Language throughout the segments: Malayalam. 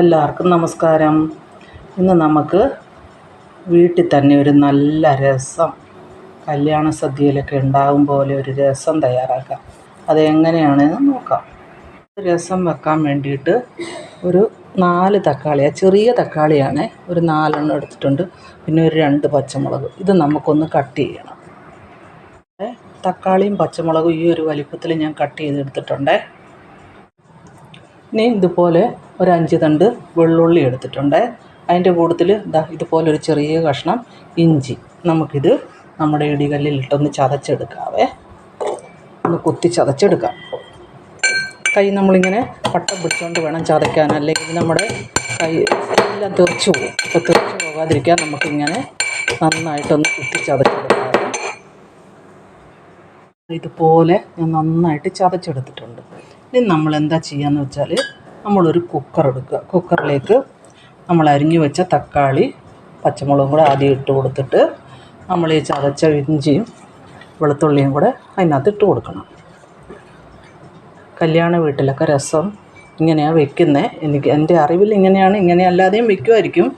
എല്ലാവർക്കും നമസ്കാരം. ഇന്ന് നമുക്ക് വീട്ടിൽ തന്നെ ഒരു നല്ല രസം കല്യാണ സദ്യയിലൊക്കെ ഉണ്ടാകും പോലെ ഒരു രസം തയ്യാറാക്കാം. അതെങ്ങനെയാണെന്ന് നോക്കാം. രസം വെക്കാൻ വേണ്ടിയിട്ട് ഒരു നാല് തക്കാളി ചെറിയ തക്കാളിയാണ് ഒരു നാലെണ്ണം എടുത്തിട്ടുണ്ട്. പിന്നെ ഒരു രണ്ട് പച്ചമുളക്. ഇത് നമുക്കൊന്ന് കട്ട് ചെയ്യണം. തക്കാളിയും പച്ചമുളകും ഈ ഒരു വലിപ്പത്തിൽ ഞാൻ കട്ട് ചെയ്തെടുത്തിട്ടുണ്ട്. ഇനി ഇതുപോലെ ഒരു അഞ്ച് തണ്ട് വെള്ളുള്ളി എടുത്തിട്ടുണ്ട്. അതിന്റെ കൂട്ടത്തിൽ ഇതാ ഇതുപോലെ ഒരു ചെറിയ കഷ്ണം ഇഞ്ചി നമുക്കിത് നമ്മുടെ ഇടികല്ലിൽ ഇട്ടൊന്ന് ചതച്ചെടുക്കാവേ. ഒന്ന് കുത്തി ചതച്ചെടുക്കാം. കൈ നമ്മളിങ്ങനെ പട്ടം പിടിച്ചുകൊണ്ട് വേണം ചതയ്ക്കാൻ. അല്ലെങ്കിൽ നമ്മുടെ കൈ എല്ലാം തെറിച്ച് പോകും. അപ്പോൾ തെറിച്ച് പോകാതിരിക്കാൻ നമുക്കിങ്ങനെ നന്നായിട്ടൊന്ന് കുത്തി ചതച്ചെടുക്കാം ഇതുപോലെ ഞാൻ നന്നായിട്ട് ചതച്ചെടുത്തിട്ടുണ്ട്. ഇനി നമ്മൾ എന്താ ചെയ്യാന്ന് വെച്ചാൽ നമ്മളൊരു കുക്കർ എടുക്കുക. കുക്കറിലേക്ക് നമ്മൾ അരിഞ്ഞു വെച്ച തക്കാളി പച്ചമുളകും കൂടെ ആദ്യം ഇട്ട് കൊടുത്തിട്ട് നമ്മൾ ഈ ചതച്ച ഇഞ്ചിയും വെളുത്തുള്ളിയും കൂടെ അതിനകത്ത് ഇട്ട് കൊടുക്കണം. കല്യാണ വീട്ടിലൊക്കെ രസം ഇങ്ങനെയാണ് വെക്കുന്നത് എനിക്ക് എന്റെ അറിവിൽ ഇങ്ങനെയാണ് ഇങ്ങനെ അല്ലാതെയും വെക്കുമായിരിക്കും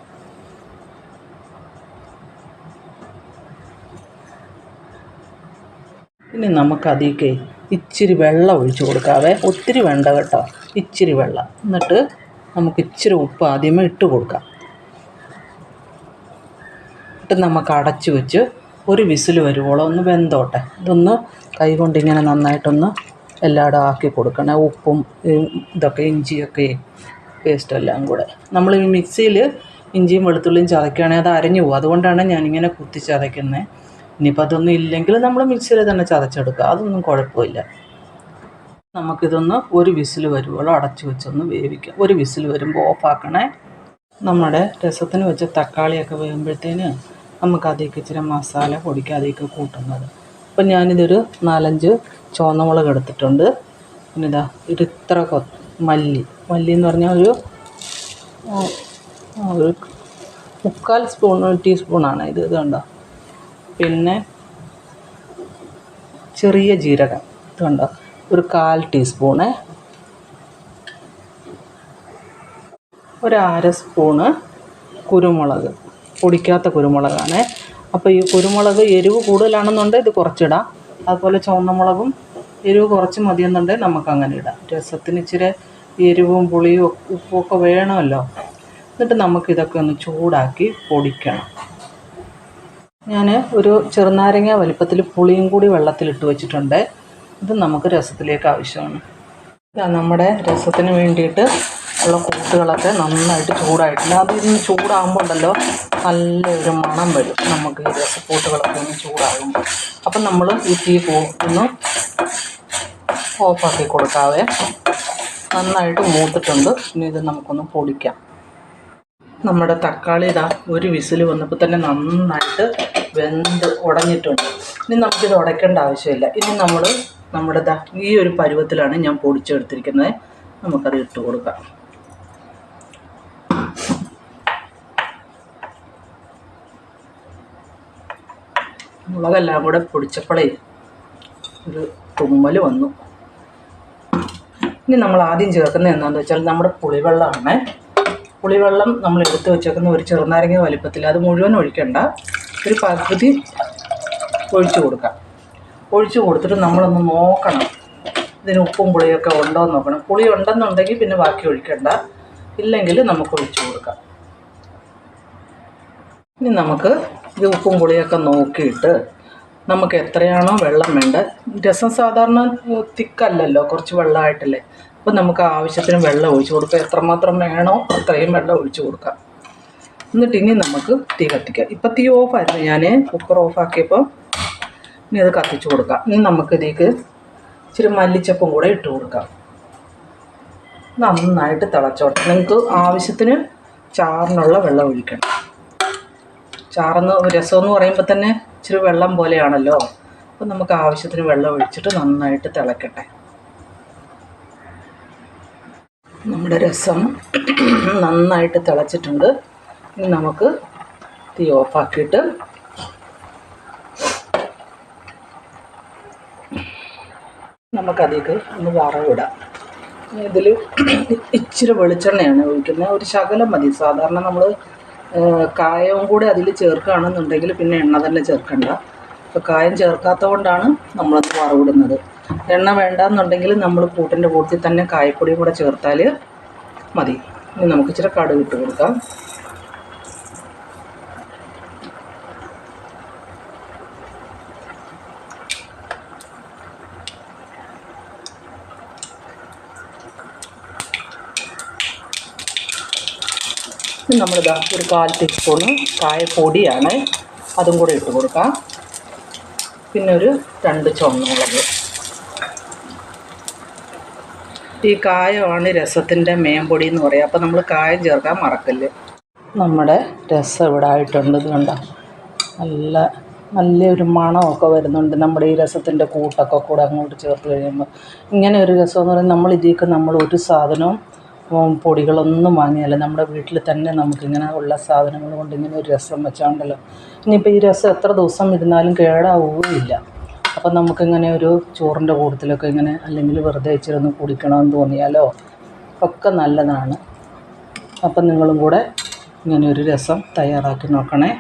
ഇനി നമുക്ക് അതിലേക്ക് ഇച്ചിരി വെള്ളം ഒഴിച്ച് കൊടുക്കാവേ. ഒത്തിരി വേണ്ട കേട്ടോ. ഇച്ചിരി വെള്ളം. എന്നിട്ട് നമുക്ക് ഇച്ചിരി ഉപ്പ് ആദ്യമേ ഇട്ട് കൊടുക്കാം. എന്നിട്ട് നമുക്ക് അടച്ച് വെച്ച് ഒരു വിസിൽ വരുവോളം ഒന്ന് വെന്തോട്ടെ. ഇതൊന്ന് കൈ കൊണ്ട് ഇങ്ങനെ നന്നായിട്ടൊന്ന് എല്ലായിടും ആക്കി കൊടുക്കണേ. ഉപ്പും ഇതൊക്കെ ഇഞ്ചിയൊക്കെ പേസ്റ്റ് എല്ലാം കൂടെ. നമ്മൾ ഈ മിക്സിയിൽ ഇഞ്ചിയും വെളുത്തുള്ളിയും ചതക്കുകയാണെങ്കിൽ അത് അരഞ്ഞു പോകും. അതുകൊണ്ടാണ് ഞാനിങ്ങനെ കുത്തി ചതയ്ക്കുന്നത് ഇനിയിപ്പോൾ അതൊന്നും ഇല്ലെങ്കിൽ നമ്മൾ മിക്സിയിൽ തന്നെ ചതച്ചെടുക്കുക. അതൊന്നും കുഴപ്പമില്ല. നമുക്കിതൊന്ന് ഒരു വിസിൽ വരുമ്പോൾ അടച്ചു വെച്ചൊന്ന് വേവിക്കാം. ഒരു വിസിൽ വരുമ്പോൾ ഓഫാക്കണേ നമ്മുടെ രസത്തിന് വെച്ച തക്കാളിയൊക്കെ വേകുമ്പോഴത്തേന് നമുക്ക് അതിലേക്ക് ഇച്ചിരി മസാല പൊടിക്കുക അതിലേക്ക് കൂട്ടുന്നത്. അപ്പം ഞാനിതൊരു നാലഞ്ച് ചുവന്നമുളക് എടുത്തിട്ടുണ്ട്. പിന്നെ ഇതാ ഒരു ഇത്ര മല്ലി. മല്ലി എന്ന് പറഞ്ഞാൽ ഒരു ഒരു മുക്കാൽ സ്പൂൺ ടീസ്പൂണാണ് ഇത്. ഇത് കണ്ടോ? പിന്നെ ചെറിയ ജീരകം. ഇതുണ്ടോ ഒരു കാൽ ടീസ്പൂണ്. ഒരര സ്പൂണ് കുരുമുളക്. പൊടിക്കാത്ത കുരുമുളകാണ്. അപ്പോൾ ഈ കുരുമുളക് എരിവ് കൂടുതലാണെന്നുണ്ടെങ്കിൽ ഇത് കുറച്ചിടാം. അതുപോലെ ചുവന്ന മുളകും എരിവ് കുറച്ച് മതിയെന്നുണ്ടെങ്കിൽ നമുക്ക് അങ്ങനെ ഇടാം. രസത്തിന് ഇച്ചിരി എരിവും പുളിയും ഉപ്പും ഒക്കെ വേണമല്ലോ. എന്നിട്ട് നമുക്കിതൊക്കെ ഒന്ന് ചൂടാക്കി പൊടിക്കണം. ഞാൻ ഒരു ചെറുനാരങ്ങ വലിപ്പത്തിൽ പുളിയും കൂടി വെള്ളത്തിലിട്ട് വെച്ചിട്ടുണ്ട്. ഇത് നമുക്ക് രസത്തിലേക്ക് ആവശ്യമാണ്. നമ്മുടെ രസത്തിന് വേണ്ടിയിട്ട് ഉള്ള കൂട്ടുകളൊക്കെ നന്നായിട്ട് ചൂടായിട്ടില്ല അത് ഇന്ന് ചൂടാകുമ്പോൾ ഉണ്ടല്ലോ നല്ലൊരു മണം വരും. നമുക്ക് ഈ രസക്കൂട്ടുകളൊക്കെ ഒന്ന് ചൂടാകുമ്പോൾ. അപ്പം നമ്മൾ ഈ തീ ഒന്ന് ഓഫാക്കി കൊടുക്കാവേ. നന്നായിട്ട് മൂത്തിട്ടുണ്ട്. ഇനി ഇത് നമുക്കൊന്ന് പൊടിക്കാം. നമ്മുടെ തക്കാളി ഇതാ ഒരു വിസിൽ വന്നപ്പോൾ തന്നെ നന്നായിട്ട് വെന്ത് ഉടഞ്ഞിട്ടുണ്ട്. ഇനി നമുക്കിത് ഉടയ്ക്കേണ്ട ആവശ്യമില്ല. ഇനി നമ്മൾ നമ്മുടെ ദാ ഈ ഒരു പരുവത്തിലാണ് ഞാൻ പൊടിച്ചെടുത്തിരിക്കുന്നത്. നമുക്കത് ഇട്ട് കൊടുക്കാം. മുളകെല്ലാം കൂടെ പൊടിച്ചപ്പോഴേ ഒരു തുമ്മൽ വന്നു. ഇനി നമ്മൾ ആദ്യം ചേർക്കുന്നത് എന്താണെന്ന് വെച്ചാൽ നമ്മുടെ പുളിവെള്ളമാണ് പുളിവെള്ളം നമ്മൾ എടുത്ത് വെച്ചേക്കുന്ന ഒരു ചെറുനാരങ്ങ വലിപ്പത്തിൽ അത് മുഴുവൻ ഒഴിക്കണ്ട. ഒരു പകുതി ഒഴിച്ചു കൊടുക്കാം. ഒഴിച്ചു കൊടുത്തിട്ട് നമ്മളൊന്ന് നോക്കണം. ഇതിന് ഉപ്പും പുളിയൊക്കെ ഉണ്ടോ എന്ന് നോക്കണം. പുളി ഉണ്ടെന്നുണ്ടെങ്കിൽ പിന്നെ ബാക്കി ഒഴിക്കണ്ട. ഇല്ലെങ്കിൽ നമുക്ക് ഒഴിച്ചു കൊടുക്കാം. ഇനി നമുക്ക് ഇത് ഉപ്പും പുളിയൊക്കെ നോക്കിയിട്ട് നമുക്ക് എത്രയാണോ വെള്ളം വേണ്ടത്. രസം സാധാരണ തിക്കല്ലല്ലോ കുറച്ച് വെള്ളമായിട്ടല്ലേ. അപ്പോൾ നമുക്ക് ആവശ്യത്തിന് വെള്ളം ഒഴിച്ചു കൊടുക്കാം. എത്രമാത്രം വേണോ അത്രയും വെള്ളം ഒഴിച്ചു കൊടുക്കാം. എന്നിട്ട് ഇനി നമുക്ക് തീ കത്തിക്കാം. ഇപ്പം തീ ഓഫായിരുന്നു ഞാൻ കുക്കർ ഓഫാക്കിയപ്പോൾ ഇനി അത് കത്തിച്ചു കൊടുക്കാം. ഇനി നമുക്ക് ഇതിലേക്ക് ഇച്ചിരി മല്ലിച്ചപ്പും കൂടെ ഇട്ട് കൊടുക്കാം. നന്നായിട്ട് തിളച്ചോട്ടെ. നിങ്ങൾക്ക് ആവശ്യത്തിന് ചാറിനുള്ള വെള്ളം ഒഴിക്കണം. ചാറെന്ന് രസം എന്ന് പറയുമ്പോൾ തന്നെ ഇച്ചിരി വെള്ളം പോലെയാണല്ലോ. അപ്പം നമുക്ക് ആവശ്യത്തിന് വെള്ളം ഒഴിച്ചിട്ട് നന്നായിട്ട് തിളക്കട്ടെ. നമ്മുടെ രസം നന്നായിട്ട് തിളച്ചിട്ടുണ്ട്. ഇനി നമുക്ക് തീ ഓഫാക്കിയിട്ട് നമുക്കതിലേക്ക് ഒന്ന് വറവിടാം. ഇതിൽ ഇച്ചിരി വെളിച്ചെണ്ണയാണ് ഒഴിക്കുന്നത്. ഒരു ശകലം മതി. സാധാരണ നമ്മൾ കായവും കൂടെ അതിൽ ചേർക്കുകയാണെന്നുണ്ടെങ്കിൽ പിന്നെ എണ്ണ തന്നെ ചേർക്കണ്ട. അപ്പോൾ കായം ചേർക്കാത്തത് കൊണ്ടാണ് നമ്മളത് വറവിടുന്നത്. എണ്ണ വേണ്ടാന്നുണ്ടെങ്കിൽ നമ്മൾ കൂട്ടിന്റെ കൂട്ടത്തിൽ തന്നെ കായപ്പൊടിയും കൂടെ ചേർത്താൽ മതി. ഇനി നമുക്ക് ഇച്ചിരി കടുക് ഇട്ട് കൊടുക്കാം. നമ്മളിതാ ഒരു കാൽ ടീസ്പൂണ് കായപ്പൊടിയാണ്. അതും കൂടെ ഇട്ട് കൊടുക്കാം. പിന്നെ ഒരു രണ്ട് ചുവന്നുമുളക് ഈ കായമാണ് രസത്തിന്റെ മേമ്പൊടി എന്ന് പറയുക അപ്പോൾ നമ്മൾ കായം ചേർക്കാൻ മറക്കല്ല്? നമ്മുടെ രസം ഇവിടെ ആയിട്ടുണ്ട് കണ്ടോ? നല്ല നല്ലൊരു മണമൊക്കെ വരുന്നുണ്ട് നമ്മുടെ ഈ രസത്തിന്റെ കൂട്ടൊക്കെ കൂടെ അങ്ങോട്ട് ചേർത്ത് കഴിയുമ്പോൾ ഇങ്ങനെ ഒരു രസം എന്ന് പറയുന്നത് നമ്മൾ ഇതിലേക്ക് നമ്മൾ ഒരു സാധനവും പൊടികളൊന്നും വാങ്ങിയല്ല. നമ്മുടെ വീട്ടിൽ തന്നെ നമുക്കിങ്ങനെ ഉള്ള സാധനങ്ങൾ കൊണ്ട് ഇങ്ങനെ ഒരു രസം വെച്ചാണ്ടല്ലോ. ഇനിയിപ്പോൾ ഈ രസം എത്ര ദിവസം ഇരുന്നാലും കേടാവുകയില്ല. അപ്പം നമുക്കിങ്ങനെ ഒരു ചോറിന്റെ കൂട്ടത്തിലൊക്കെ ഇങ്ങനെ അല്ലെങ്കിൽ വെറുതെ ഇച്ചിരൊന്ന് കുടിക്കണമെന്ന് തോന്നിയാലോ? ഒക്കെ നല്ലതാണ്. അപ്പം നിങ്ങളും കൂടെ ഇങ്ങനെ ഒരു രസം തയ്യാറാക്കി നോക്കണേ.